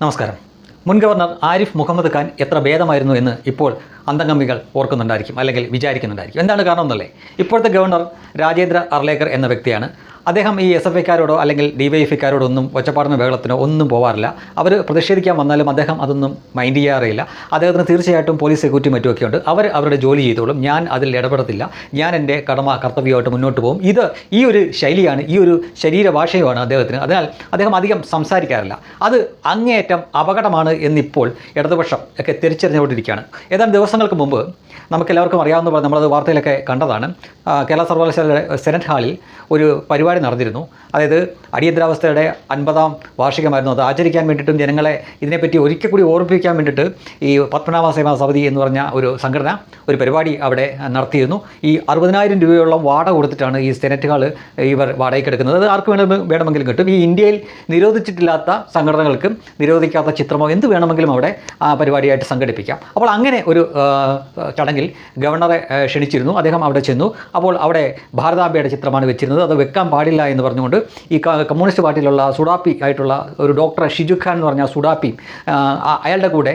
നമസ്കാരം. മുൻ ഗവർണർ ആരിഫ് മുഹമ്മദ് ഖാൻ എത്ര ഭേദമായിരുന്നു എന്ന് ഇപ്പോൾ അന്തംഗമികൾ ഓർക്കുന്നുണ്ടായിരിക്കും അല്ലെങ്കിൽ വിചാരിക്കുന്നുണ്ടായിരിക്കും. എന്താണ് കാരണം എന്നല്ലേ ഇപ്പോഴത്തെ ഗവർണർ രാജേന്ദ്ര അർലേക്കർ എന്ന വ്യക്തിയാണ് അദ്ദേഹം ഈ എസ് എഫ് ഐക്കാരോടോ അല്ലെങ്കിൽ ഡി വൈ ഒന്നും ഒച്ചപ്പാടുന്ന ബഹളത്തിനോ ഒന്നും പോവാറില്ല. അവർ പ്രതിഷേധിക്കാൻ വന്നാലും അദ്ദേഹം അതൊന്നും മൈൻഡ് ചെയ്യാറില്ല അദ്ദേഹത്തിന് തീർച്ചയായിട്ടും പോലീസ് സെക്യൂരിറ്റി മറ്റുമൊക്കെ ഉണ്ട് അവർ അവരുടെ ജോലി ചെയ്തോളും. ഞാൻ അതിൽ ഇടപെടത്തില്ല. ഞാൻ എന്റെ കടമ കർത്തവ്യമായിട്ട് മുന്നോട്ട് പോകും. ഇത് ഈ ഒരു ശൈലിയാണ് ഈ ഒരു ശരീരഭാഷയുമാണ് അദ്ദേഹത്തിന്. അതിനാൽ അദ്ദേഹം അധികം സംസാരിക്കാറില്ല. അത് അങ്ങേയറ്റം അപകടമാണ് എന്നിപ്പോൾ ഇടതുപക്ഷം ഒക്കെ തിരിച്ചറിഞ്ഞുകൊണ്ടിരിക്കുകയാണ്. ഏതാനും ദിവസങ്ങൾക്ക് മുമ്പ് നമുക്കെല്ലാവർക്കും അറിയാവുന്ന പോലെ നമ്മളത് വാർത്തയിലൊക്കെ കണ്ടതാണ്. കേരള സർവകലാശാലയുടെ സെനറ്റ് ഹാളിൽ ഒരു പരിപാടി നടന്നിരുന്നു. അതായത് അടിയന്തരാവസ്ഥയുടെ അൻപതാം വാർഷികമായിരുന്നു അത്. ആചരിക്കാൻ വേണ്ടിയിട്ടും ജനങ്ങളെ ഇതിനെപ്പറ്റി ഒരിക്കൽ കൂടി ഓർമ്മിപ്പിക്കാൻ വേണ്ടിയിട്ട് ഈ പത്മനാഭ സേവാ സമിതി എന്ന് പറഞ്ഞ ഒരു സംഘടന ഒരു പരിപാടി അവിടെ നടത്തിയിരുന്നു. ഈ അറുപതിനായിരം രൂപയോളം വാടക കൊടുത്തിട്ടാണ് ഈ സെനറ്റ് ഹാൾ ഇവർ വാടകയ്ക്ക് എടുക്കുന്നത്. അത് ആർക്ക് വേണമെങ്കിലും വേണമെങ്കിലും കിട്ടും. ഈ ഇന്ത്യയിൽ നിരോധിച്ചിട്ടില്ലാത്ത സംഘടനകൾക്കും നിരോധിക്കാത്ത ചിത്രമോ എന്ത് വേണമെങ്കിലും അവിടെ ആ പരിപാടിയായിട്ട് സംഘടിപ്പിക്കാം. അപ്പോൾ അങ്ങനെ ഒരു ചടങ്ങിൽ ഗവർണറെ ക്ഷണിച്ചിരുന്നു. അദ്ദേഹം അവിടെ ചെന്നു. അപ്പോൾ അവിടെ ഭാരതാംബയുടെ ചിത്രമാണ് വെച്ചിരുന്നത്. അത് വെക്കാൻ പാടില്ല എന്ന് പറഞ്ഞുകൊണ്ട് ഈ കമ്മ്യൂണിസ്റ്റ് പാർട്ടിയിലുള്ള സുഡാപ്പി ആയിട്ടുള്ള ഒരു ഡോക്ടർ ഷിജു ഖാൻ എന്ന് പറഞ്ഞ സുഡാപ്പി അയാളുടെ കൂടെ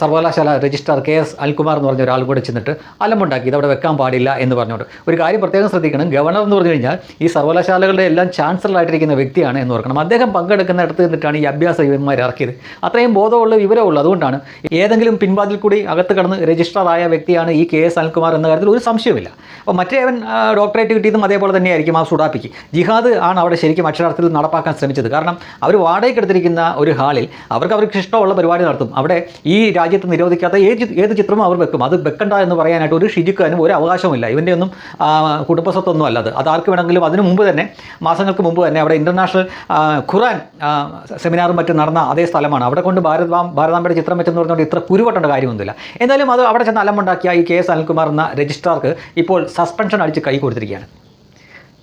സർവകലാശാല രജിസ്ട്രാർ കെ എസ് അൽകുമാർ എന്ന് പറഞ്ഞ ഒരാൾ കൂടെ ചെന്നിട്ട് അലമുണ്ടാക്കി അവിടെ വെക്കാൻ പാടില്ല എന്ന് പറഞ്ഞുകൊണ്ട്. ഒരു കാര്യം പ്രത്യേകം ശ്രദ്ധിക്കണം ഗവർണർ എന്ന് പറഞ്ഞു കഴിഞ്ഞാൽ ഈ സർവകലാശാലകളുടെ എല്ലാം ചാൻസലറായിട്ടിരിക്കുന്ന വ്യക്തിയാണ് എന്ന് ഓർക്കണം. അദ്ദേഹം പങ്കെടുക്കുന്ന ഇടത്ത് നിന്നിട്ടാണ് ഈ അഭ്യാസ യുവന്മാർ ഇറക്കിയത്. അത്രയും ബോധമുള്ള വിവരമുള്ളൂ അതുകൊണ്ടാണ് ഏതെങ്കിലും പിൻവാതിൽ കൂടി അകത്ത് കടന്ന് രജിസ്ട്രാർ ആയ വ്യക്തിയാണ് ഈ കെ എസ് അനിൽകുമാർ എന്ന കാര്യത്തിൽ ഒരു സംശയമില്ല അപ്പോൾ മറ്റേവൻ അവൻ ഡോക്ടറേറ്റ് കിട്ടിയതും അതേപോലെ തന്നെയായിരിക്കും ആ സുഡാപ്പിക്ക്. ജിഹാദ് ആണ് അവിടെ ശരിക്കും അക്ഷരാർത്ഥത്തിൽ നടപ്പാക്കാൻ ശ്രമിച്ചത്. കാരണം അവർ വാടകയ്ക്ക് എടുത്തിരിക്കുന്ന ഒരു ഹാളിൽ അവർക്ക് അവർക്ക് ഇഷ്ടമുള്ള പരിപാടി നടത്തും. അവിടെ ഈ രാജ്യത്ത് നിരോധിക്കാത്ത ഏത് ഏത് ചിത്രവും അവർ വെക്കും. അത് വെക്കണ്ട എന്ന് പറയാനായിട്ട് ഒരു ഷിജിക്കാനും ഒരു അവകാശമില്ല ഇവന്റെ ഒന്നും കുടുംബസ്വത്തൊന്നും അല്ല അത്. അത് ആർക്ക് വേണമെങ്കിലും അതിനു മുമ്പ് തന്നെ മാസങ്ങൾക്ക് മുമ്പ് തന്നെ അവിടെ ഇന്റർനാഷണൽ ഖുറാൻ സെമിനാറും മറ്റും നടന്ന അതേ സ്ഥലമാണ്. അവിടെ കൊണ്ട് ഭാരത് ഭാരതാമ്പയുടെ ചിത്രം വെച്ചെന്ന് പറഞ്ഞുകൊണ്ട് ഇത്ര കുരുവട്ടേണ്ട കാര്യമൊന്നുമില്ല. എന്തായാലും അത് അവിടെ ചെന്ന് അലമുണ്ടാക്കിയ ഈ കെ എസ് അനിൽകുമാർ എന്ന രജിസ്ട്രാർക്ക് ഇപ്പോൾ സസ്പെൻഷൻ അടിച്ച് കൈ കൊടുത്തിരിക്കുകയാണ്.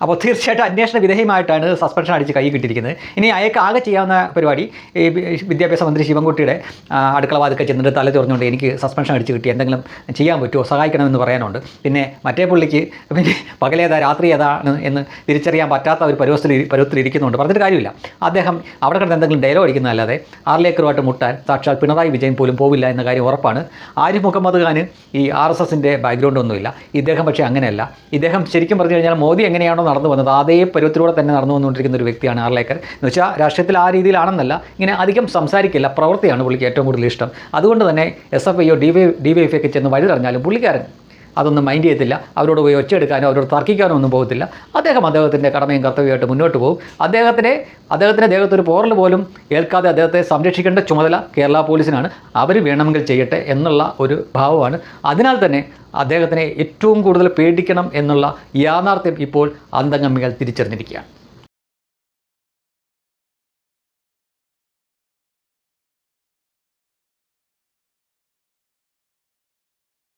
അപ്പോൾ തീർച്ചയായിട്ടും അന്വേഷണ വിധേയമായിട്ടാണ് സസ്പെൻഷൻ അടിച്ച് കൈ കിട്ടിയിരിക്കുന്നത്. ഇനി അയാൾക്ക് ആകെ ചെയ്യാവുന്ന പരിപാടി ഈ വിദ്യാഭ്യാസ മന്ത്രി ശിവൻകുട്ടിയുടെ ആ, അടുക്കള വാതിക്കൽ ചെന്നിട്ട് തല തുറന്നുകൊണ്ട് എനിക്ക് സസ്പെൻഷൻ അടിച്ച് കിട്ടി. എന്തെങ്കിലും ചെയ്യാൻ പറ്റുമോ? സഹായിക്കണമെന്ന് പറയാനുണ്ട്. പിന്നെ മറ്റേ പുള്ളിക്ക് പിന്നെ പകലേതാ രാത്രി ഏതാണ് എന്ന് തിരിച്ചറിയാൻ പറ്റാത്ത ഒരു പരുവത്തിൽ ഇരിക്കുന്നുണ്ട്. പറഞ്ഞിട്ട് കാര്യമില്ല. അദ്ദേഹം അവിടെ കിടന്ന് എന്തെങ്കിലും ഡയലോഗ് അടിക്കുന്നതല്ലാതെ ആറിലേക്കറുമായിട്ട് മുട്ടാൻ സാക്ഷാൽ പിണറായി വിജയൻ പോലും പോവില്ല എന്ന കാര്യം ഉറപ്പാണ്. ആരിഫ് മുഹമ്മദ് ഖാന് ഈ ആർ എസ് എസിന്റെ ബാക്ക്ഗ്രൗണ്ട് ഒന്നുമില്ല. ഇദ്ദേഹം പക്ഷേ അങ്ങനെയല്ല. ഇദ്ദേഹം ശരിക്കും പറഞ്ഞു കഴിഞ്ഞാൽ മോദി എങ്ങനെയാണോ നടന്നു വന്നത് അതേ പരുവത്തിലൂടെ തന്നെ നടന്നു വന്നുകൊണ്ടിരിക്കുന്ന ഒരു വ്യക്തിയാണ് ആർലേക്കർ. എന്ന് വെച്ചാൽ രാഷ്ട്രീയത്തിൽ ആ രീതിയിലാണെന്നല്ല ഇങ്ങനെ അധികം സംസാരിക്കില്ല പ്രവൃത്തിയാണ് പുള്ളിക്ക് ഏറ്റവും കൂടുതൽ ഇഷ്ടം. അതുകൊണ്ട് തന്നെ S F ഐയോ D Y D Y F ഒക്കെ ചെന്ന് വഴി തെറിഞ്ഞാലും പുള്ളിക്കാരൻ അതൊന്നും മൈൻഡ് ചെയ്യത്തില്ല. അവരോട് പോയി ഒച്ചയെടുക്കാനോ അവരോട് തർക്കിക്കാനോ ഒന്നും പോകത്തില്ല. അദ്ദേഹം അദ്ദേഹത്തിന്റെ കടമയും കർത്തവ്യമായിട്ട് മുന്നോട്ട് പോകും. അദ്ദേഹത്തിനെ അദ്ദേഹത്തിന്റെ ദേഹത്തൊരു പോറൽ പോലും ഏൽക്കാതെ അദ്ദേഹത്തെ സംരക്ഷിക്കേണ്ട ചുമതല കേരള പോലീസിനാണ്. അവർ വേണമെങ്കിൽ ചെയ്യട്ടെ എന്നുള്ള ഒരു ഭാവമാണ്. അതിനാൽ തന്നെ അദ്ദേഹത്തിനെ ഏറ്റവും കൂടുതൽ പേടിക്കണം എന്നുള്ള യാഥാർത്ഥ്യം ഇപ്പോൾ അന്തംഗമികൾ തിരിച്ചറിഞ്ഞിരിക്കുകയാണ്.